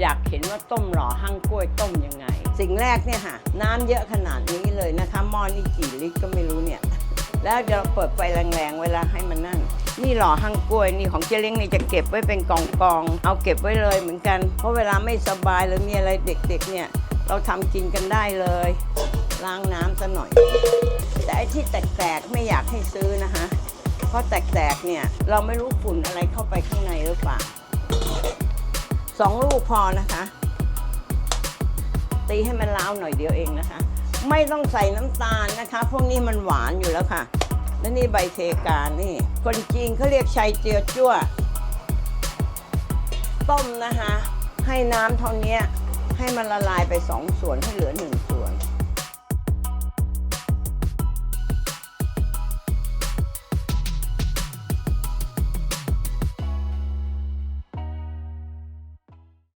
อยากเห็นว่าต้มหล่อหั่งกล้วยต้มยังไง สิ่งแรกเนี่ยค่ะ น้ำเยอะขนาดนี้เลยนะคะหม้อนี่กี่ลิตรก็ไม่รู้เนี่ย แล้วเดี๋ยวเปิดไฟแรงๆเวลาให้มันนั่นนี่หล่อหั่งกล้วยนี่ของเจเล้งนี่จะเก็บไว้เป็นกองๆเอาเก็บไว้เลยเหมือนกัน เพราะเวลาไม่สบายหรือมีอะไรเด็กๆเนี่ยเราทำกินกันได้เลยล้างน้ำซะหน่อย แต่ไอ้ที่แตกๆไม่อยากให้ซื้อนะคะเพราะแตกๆเนี่ยเราไม่รู้ฝุ่นอะไรเข้าไปข้างในหรือเปล่า สองลูกพอนะคะ ตีให้มันล้าวหน่อยเดียวเองนะคะ ไม่ต้องใส่น้ำตาลนะคะ พวกนี้มันหวานอยู่แล้วค่ะ และนี่ใบเทกานี่ คนจีนเขาเรียกชัยเจียวจั่ว ต้มนะคะ ให้น้ำเท่านี้ให้มันละลายไปสองส่วนให้เหลือหนึ่งส่วน